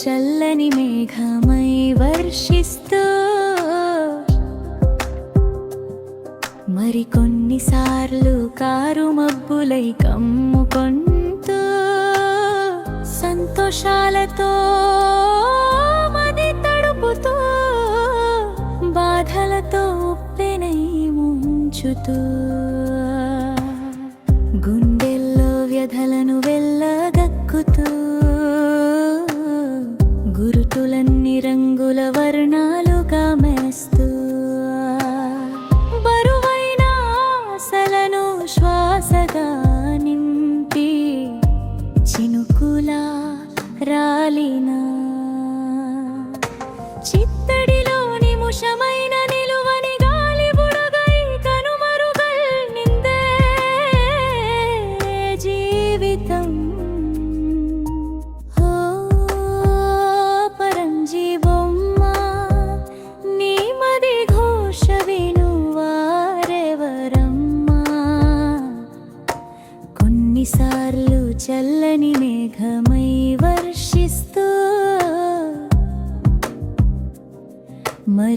చల్లని మేఘమై వర్షిస్తూ మరి కొన్నిసార్లు కారు మబ్బులై కమ్ముకొంటూ సంతోషాలతో మది తడుపుతూ బాధలతో ఉప్పెనై ముంచుతూ గుండెల్లో వ్యధలను రంగుల వర్ణాలుగా మేస్తూ బరువైన ఆశలను శ్వాసగా నింపి చినుకులా రాలిన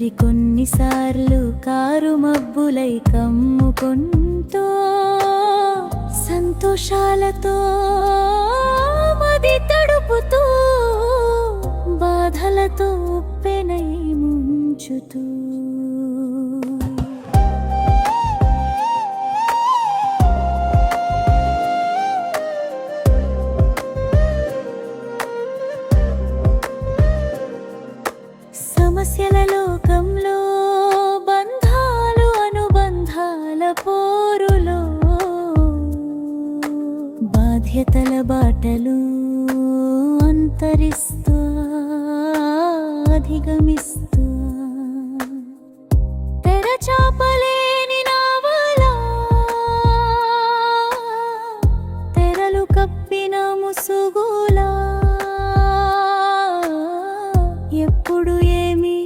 మరి కొన్నిసార్లు కారు మబ్బులై కమ్ముకుంటూ సంతోషాలతో మది తడుపుతూ బాధలతో ఉప్పెనై ముంచుతూ బాధ్యతల బాటలు అంతరిస్తూ అధిగమిస్తూ. తెరచాపలేని నావలా తెరలు కప్పిన ముసుగులా. ఎప్పుడు ఏమి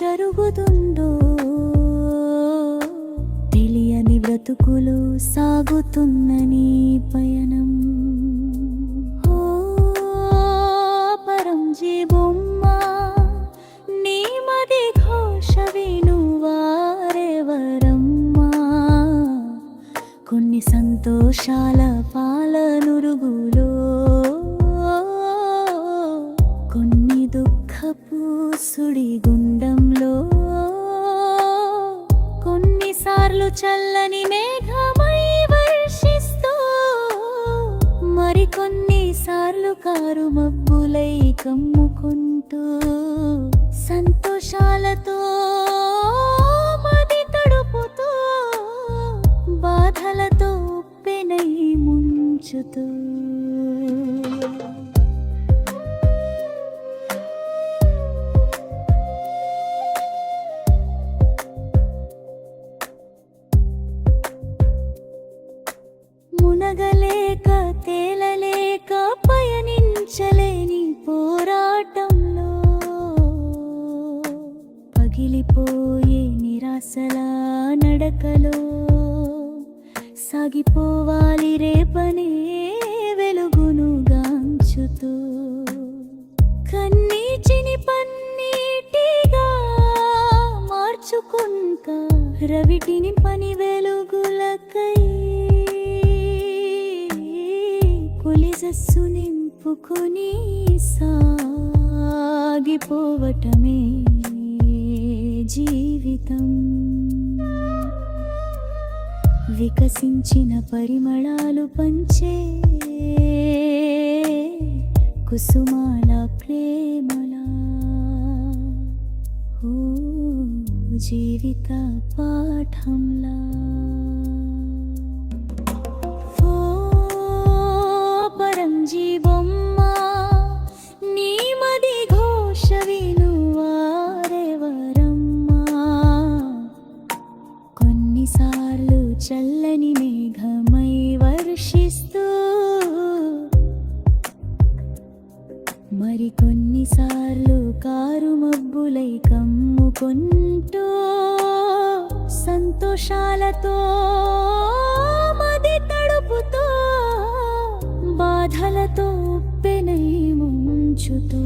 జరుగుతుందో తెలియని బ్రతుకులు సాగుతున్న నీ పయనం. కొన్ని సంతోషాల పాలనురుగులో కొన్ని దుఃఖపు సుడి గుండంలో కొన్నిసార్లు చల్లని మేఘమై వర్షిస్తూ మరికొన్నిసార్లు కారు మబ్బులై కమ్ముకుంటూ. ముంచుతూ మునగలేక తేలలేక పయనించలేని పోరాటంలో పగిలిపోయే నిరాశల నడకలో సాగిపోవాలి రేపనే వెలుగును గాంచుతూ కన్నీచిని పన్నీటిగా మార్చుకుంక రవిటిని పని వెలుగులకై. కులిసస్సు నింపుకొని సాగిపోవటమే వికసించిన పరిమళాలు పంచే కుసుమాల ప్రేమలా. ఓ జీవిత పాఠంలా. మరికొన్నిసార్లు కారు మబ్బులై కమ్ముకుంటూ సంతోషాలతో మది తడుపుతో బాధలతో ఉప్పెనై ముంచుతూ